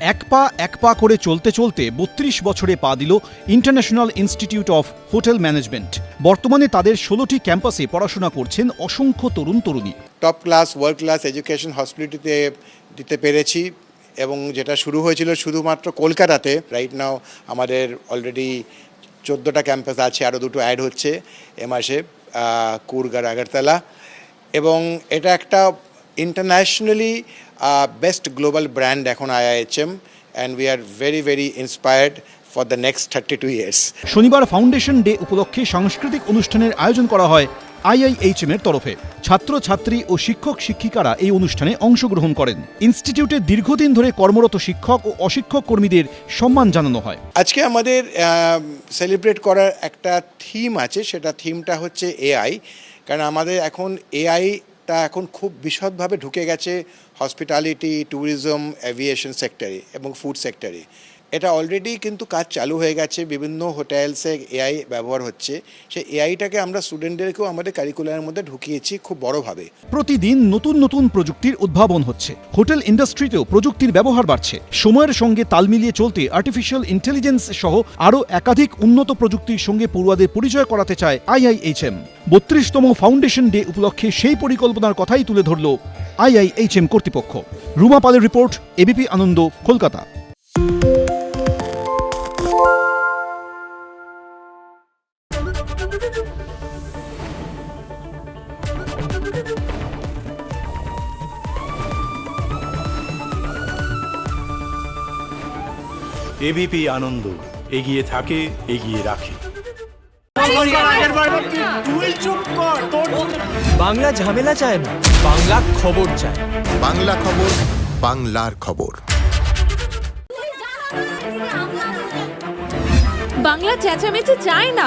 এক পা এক পা করে চলতে চলতে বত্রিশ বছরে পা দিল international institute of hotel management বর্তমানে তাদের ষোলোটি ক্যাম্পাসে পড়াশোনা করছেন অসংখ্য তরুণ তরুণী। Top class world class education হসপিটালিটিতে দিতে পেরেছি এবং যেটা শুরু হয়েছিল শুধুমাত্র কলকাতাতে রাইট নাও আমাদের অলরেডি চোদ্দোটা ক্যাম্পাস আছে আরও দুটো অ্যাড হচ্ছে এ মাসে আহ, কুর্গ আগরতলা। এবং এটা একটা ইন্টারন্যাশনালি বেস্ট গ্লোবাল ব্র্যান্ড এখন IIHM and we are very very inspired for the next thirty two years শনিবার ফাউন্ডেশন ডে উপলক্ষে সাংস্কৃতিক অনুষ্ঠানের আয়োজন করা হয় আইআইএইচএম এর তরফে। ছাত্র ছাত্রী ও শিক্ষক শিক্ষিকারা এই অনুষ্ঠানে অংশগ্রহণ করেন। ইনস্টিটিউটে দীর্ঘদিন ধরে কর্মরত শিক্ষক ও অশিক্ষক কর্মীদের সম্মান জানানো হয়। আজকে আমাদের সেলিব্রেট করার একটা থিম আছে সেটা থিমটা হচ্ছে এআই কারণ আমাদের এখন এআইটা এখন খুব বিশদভাবে ঢুকে গেছে হসপিটালিটি ট্যুরিজম অ্যাভিয়েশন সেক্টরে এবং ফুড সেক্টরে এটা অলরেডি কিন্তু কাজ চালু হয়ে গেছে, বিভিন্ন হোটেলসে এআই ব্যবহার হচ্ছে। সেই এআইটাকে আমরা স্টুডেন্টদেরকেও আমাদের কারিকুলারের মধ্যে ঢুকিয়েছি খুব বড়োভাবে। প্রতিদিন নতুন নতুন প্রযুক্তির উদ্ভাবন হচ্ছে। হোটেল ইন্ডাস্ট্রিতেও প্রযুক্তির ব্যবহার বাড়ছে। সময়ের সঙ্গে তাল মিলিয়ে চলতে আর্টিফিশিয়াল ইন্টেলিজেন্স সহ আরও একাধিক উন্নত প্রযুক্তির সঙ্গে পড়ুয়াদের পরিচয় করাতে চায় আইআইএইচএম বত্রিশতম ফাউন্ডেশন ডে উপলক্ষে সেই পরিকল্পনার কথাই তুলে ধরল আইআইএইচএম কর্তৃপক্ষ। রুমা পালের report ABP Ananda Kolkata. ABP Ananda এগিয়ে থাকে এগিয়ে রাখে। বাংলা ঝামেলা চায় না বাংলা খবর চায়। বাংলা খবর বাংলার খবর। বাংলা চেঁচামেচি চায় না।